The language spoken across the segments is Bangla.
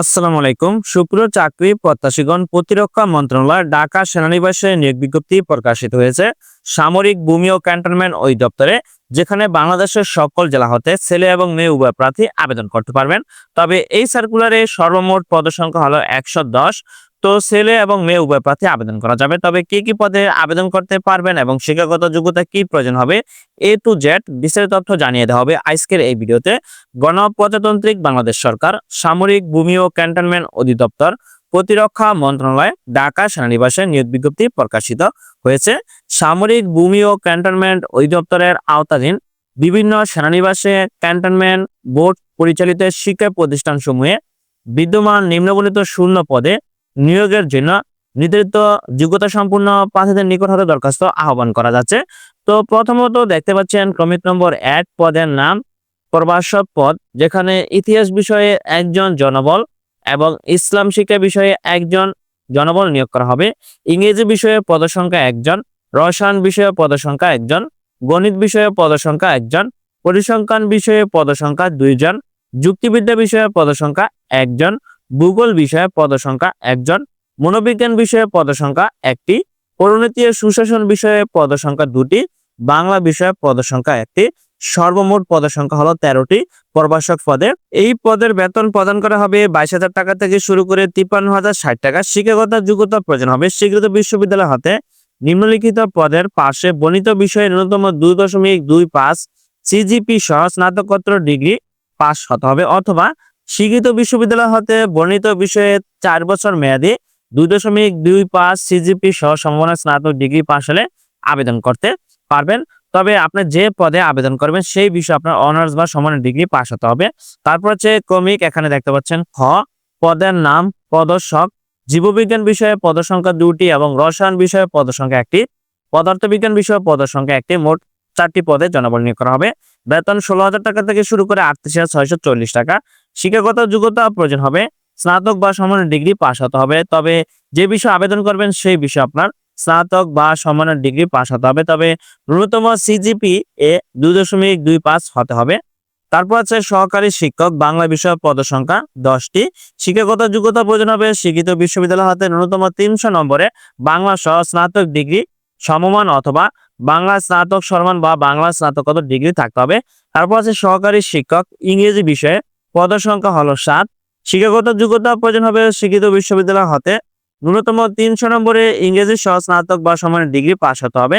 আসসালামু আলাইকুম। শুক্র চাকরি প্রত্যাশীগণ, প্রতিরক্ষা মন্ত্রণালয়, ঢাকা সেনানিবাসে নিয়োগ বিজ্ঞপ্তি প্রকাশিত হয়েছে। সামরিক ভূমি ও ক্যান্টনমেন্ট ওই দপ্তরে যেখানে বাংলাদেশের সকল জেলা হতে ছেলে এবং মেয়ে উভয় প্রার্থী আবেদন করতে পারবেন। তবে এই সার্কুলারে সর্বমোট পদসংখ্যা হলো একশো দশ। তো ছেলে এবং মেয়ে উভয় প্রার্থী আবেদন করা যাবে। তবে কি কি পদে আবেদন করতে পারবেন এবং শিক্ষাগত যোগ্যতা কি প্রয়োজন হবে এ টু জেড বিস্তারিত তথ্য জানিয়ে দেওয়া হবে আজকের এই ভিডিওতে। গণপ্রজাতান্ত্রিক বাংলাদেশ সরকার, সামরিক ভূমি ও ক্যান্টনমেন্ট অধিদপ্তর, প্রতিরক্ষা মন্ত্রণালয়, ঢাকা সেনানিবাসে নিয়োগ বিজ্ঞপ্তি প্রকাশিত হয়েছে। সামরিক ভূমি ও ক্যান্টনমেন্ট অধিদপ্তরের আওতাধীন বিভিন্ন সেনানিবাসে ক্যান্টনমেন্ট বোর্ড পরিচালিত শিক্ষা প্রতিষ্ঠানসমূহে বিদ্যমান নিম্নবর্ণিত শূন্য পদে নিয়োগের জন্য নির্ধারিত যোগ্যতা সম্পূর্ণ প্রার্থীদের নিকট হতে দরখাস্ত আহ্বান করা যাচ্ছে। তো প্রথমত দেখতে পাচ্ছেন ক্রমিক নম্বর এক পদের নাম প্রভাষক পদ, যেখানে ইতিহাস বিষয়ে একজন জনবল এবং ইসলাম শিক্ষা বিষয়ে একজন জনবল নিয়োগ করা হবে। ইংরেজি বিষয়ে পদসংখ্যা একজন, রসায়ন বিষয়ে পদসংখ্যা একজন, গণিত বিষয়ে পদসংখ্যা একজন, পরিসংখ্যান বিষয়ে পদসংখ্যা দুইজন, যুক্তিবিদ্যা বিষয়ে পদসংখ্যা একজন ভূগোল বিষয়ে পদসংখ্যা একজন, মনোবিজ্ঞান বিষয়ে পদসংখ্যা একটি, পরিণতি সুশাসন বিষয়ে পদসংখ্যা দুটি, বাংলা বিষয়ে পদসংখ্যা একটি, সর্বমোট পদসংখ্যা হলো তেরোটি। প্রভাষক পদে এই পদের বেতন প্রদান করা হবে বাইশ হাজার টাকা থেকে শুরু করে তিপ্পান্ন হাজার ষাট টাকা। শিক্ষাগত যোগ্যতা প্রয়োজন হবে স্বীকৃত বিশ্ববিদ্যালয় হতে। নিম্নলিখিত পদের পাশে বর্ণিত বিষয়ে ন্যূনতম দুই দশমিক দুই পাঁচ, সিজিপি সহ স্নাতকোত্তর ডিগ্রি পাস হতে হবে অথবা স্বীকৃত বিশ্ববিদ্যালয় হতে বর্ণিত বিষয়ে চার বছর মেয়াদী দুই দশমিক দুই পাঁচ সিজিপি সহ সম্ভাবনা স্নাতক ডিগ্রি পাস হলে আবেদন করতে পারবেন। তবে আপনি যে পদে আবেদন করবেন, সেই বিষয়ে আপনার অনার্স বা সমানের ডিগ্রি পাস হতে হবে। তারপর হচ্ছে ক্রমিক, এখানে দেখতে পাচ্ছেন খ, পদের নাম পদর্শক জীববিজ্ঞান বিষয়ে পদসংখ্যা দুটি এবং রসায়ন বিষয়ে পদসংখ্যা একটি, পদার্থবিজ্ঞান বিষয়ে পদসংখ্যা একটি, মোট চারটি পদে জনবল নিয়োগ করা হবে। বেতন ষোলো হাজার টাকা থেকে শুরু করে আটত্রিশ হাজার ছয়শো চল্লিশ টাকা। শিক্ষাগত যোগ্যতা প্রয়োজন হবে। স্নাতক বা সমানের ডিগ্রি পাস হতে হবে। তবে যে বিষয়ে আবেদন করবেন সেই বিষয়ে আপনার স্নাতক বা সমানের ডিগ্রি পাস হতে হবে। তবে ন্যূনতম সিজিপি এ দুই দশমিক দুই পাঁচ হতে হবে। তারপর আছে সহকারী শিক্ষক, বাংলা বিষয় পদসংখ্যা দশটি। শিক্ষাগত যোগ্যতা প্রয়োজন হবে। শিক্ষিত বিশ্ববিদ্যালয় হাতে ন্যূনতম তিনশো নম্বরে বাংলা সহ স্নাতক ডিগ্রি সমমান অথবা বাংলা স্নাতক সমান বা বাংলা স্নাতকোত্তর ডিগ্রি থাকতে হবে? তারপর আছে সহকারী শিক্ষক, ইংরেজি বিষয়ে পদসংখ্যা হলো সাত। শিক্ষাগত যোগ্যতা প্রয়োজন হবে শিক্ষিত বিশ্ববিদ্যালয় হতে। ন্যূনতম তিনশো নম্বরে ইংরেজি সহ স্নাতক বা সমানের ডিগ্রি পাস হতে হবে।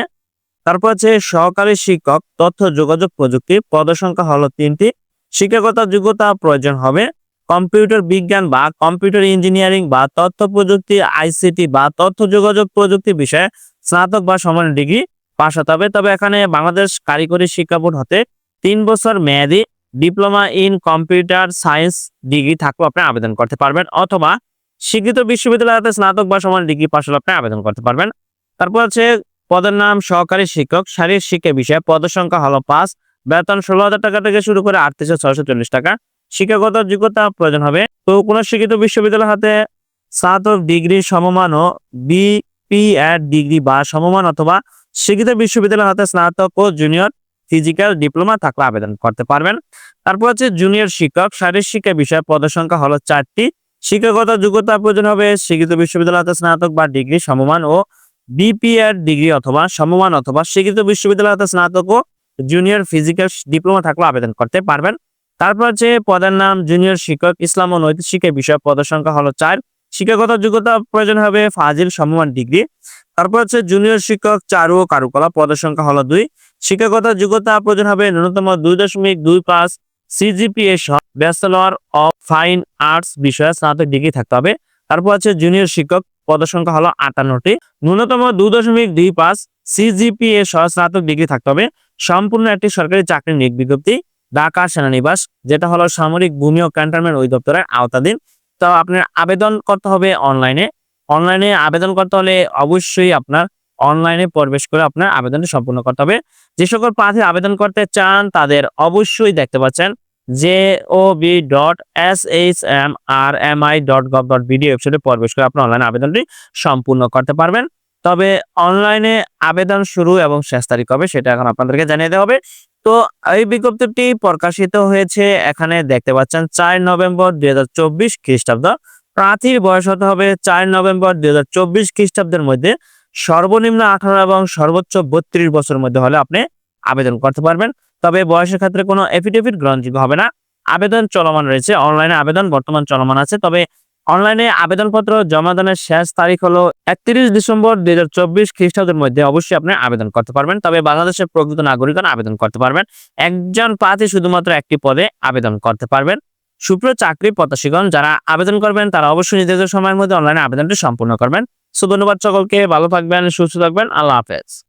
তারপর আছে সহকারী শিক্ষক, তথ্য, যোগাযোগ প্রযুক্তি, পদসংখ্যা হলো তিনটি। শিক্ষাগত যোগ্যতা প্রয়োজন হবে কম্পিউটার বিজ্ঞান বা কম্পিউটার ইঞ্জিনিয়ারিং বা তথ্য প্রযুক্তি, আইসিটি বা তথ্য যোগাযোগ প্রযুক্তি বিষয়ে স্নাতক বা সমানের ডিগ্রি পাস হতে হবে। তবে এখানে বাংলাদেশ কারিগরি শিক্ষা বোর্ড হতে তিন বছর মেয়াদি diploma in computer science degree থাকলেও আপনি আবেদন করতে পারবেন অথবা স্বীকৃত বিশ্ববিদ্যালয়তে স্নাতক বা সমান ডিগ্রি পাশ হলে আপনি আবেদন করতে পারবেন। তারপর হচ্ছে পদের নাম সহকারী শিক্ষক, শারীরিক শিক্ষা বিষয়ে পদের সংখ্যা হলো পাঁচ। বেতন ষোলো হাজার টাকা থেকে শুরু করে আটত্রিশশো ছয়শো চল্লিশ টাকা। শিক্ষাগত যোগ্যতা প্রয়োজন হবে। তো কোন শিক্ষিত বিশ্ববিদ্যালয় হাতে স্নাতক ডিগ্রি সমমান ও বিপি এড ডিগ্রি বা সমমান অথবা শিক্ষিত বিশ্ববিদ্যালয় হাতে স্নাতক ও জুনিয়র ফিজিক্যাল ডিপ্লোমা থাকলে আবেদন করতে পারবেন। তারপর হচ্ছে জুনিয়র শিক্ষক, শারীরিক শিক্ষা বিষয়ে পদের সংখ্যা হলো চারটি। শিক্ষাগত যোগ্যতা প্রয়োজন হবে শিক্ষিত বিশ্ববিদ্যালয় হতে স্নাতক বা ডিগ্রি সমমান ও বিপিএড ডিগ্রি অথবা সমমান অথবা শিক্ষিত বিশ্ববিদ্যালয় হতে স্নাতক ও জুনিয়র ফিজিক্যাল ডিপ্লোমা থাকলে আবেদন করতে পারবেন। তারপর হচ্ছে পদের নাম জুনিয়র শিক্ষক, ইসলাম ও নৈতিক শিক্ষা বিষয়ে পদের সংখ্যা হলো চার। শিক্ষাগত যোগ্যতা প্রয়োজন হবে ফাজিল সমমান ডিগ্রি। তারপর হচ্ছে জুনিয়র শিক্ষক চারু ও কারুকলা পদের সংখ্যা হলো দুই। শিক্ষাগত যোগ্যতা প্রয়োজন হবে ন্যূনতম দুই দশমিক দুই পাঁচ সিজিপিএ সহ ব্যাচেলর অফ ফাইন আর্টস বিষয়ে স্নাতক ডিগ্রি থাকতে হবে। তারপর আছে জুনিয়র শিক্ষক পদসংখ্যা হলো আটান্নটি। ন্যূনতম দুই দশমিক দুই পাঁচ সিজিপিএ সহ স্নাতক ডিগ্রি থাকতে হবে। সম্পূর্ণ একটি সরকারি চাকরির নিয়োগ বিজ্ঞপ্তি, ঢাকা সেনানিবাস, যেটা হলো সামরিক ভূমি ও ক্যান্টনমেন্ট অধিদপ্তরের আওতাধীন। তো আপনার আবেদন করতে হবে অনলাইনে অনলাইনে আবেদন করতে হলে অবশ্যই আপনার অনলাইনে প্রবেশ করে আপনার আবেদনটি সম্পূর্ণ করতে হবে। যে সকল প্রার্থী আবেদন করতে চান, তাদের অবশ্যই দেখতে পাচ্ছেন J O B dot S H M R M I dot gov dot BD ওয়েবসাইটে প্রবেশ করে আপনার অনলাইন আবেদনটি সম্পূর্ণ করতে পারবেন। তবে অনলাইনে আবেদন শুরু এবং শেষ তারিখ হবে সেটা এখন আপনাদেরকে জানিয়ে দেওয়া হবে। তো এই বিজ্ঞপ্তিটি প্রকাশিত হয়েছে এখানে দেখতে পাচ্ছেন চার নভেম্বর দুই হাজার চব্বিশ খ্রিস্টাব্দ প্রার্থীর বয়স হতে হবে চার নভেম্বর দুই হাজার চব্বিশ খ্রিস্টাব্দের মধ্যে। সর্বনিম্ন আঠারো এবং সর্বোচ্চ বত্রিশ বছরের মধ্যে হলে আপনি আবেদন করতে পারবেন। তবে বয়সের ক্ষেত্রে কোনো এফিডেভিট গ্রহণযোগ্য হবে না। আবেদন চলমান রয়েছে। অনলাইনে আবেদন বর্তমান চলমান আছে। তবে অনলাইনে আবেদনপত্র জমা দানের শেষ তারিখ হলো একত্রিশ ডিসেম্বর দুই হাজার চব্বিশ খ্রিস্টাব্দের মধ্যে অবশ্যই আপনি আবেদন করতে পারবেন। তবে বাংলাদেশের প্রকৃত নাগরিকগণ আবেদন করতে পারবেন। একজন প্রার্থী শুধুমাত্র একটি পদে আবেদন করতে পারবেন। সুপ্রিয় চাকরি প্রত্যাশীগণ, যারা আবেদন করবেন, তারা অবশ্যই নির্ধারিত সময়ের মধ্যে অনলাইনে আবেদনটি সম্পূর্ণ করবেন। সো ধন্যবাদ সকলকে, ভালো থাকবেন, সুস্থ থাকবেন, আল্লাহ হাফেজ।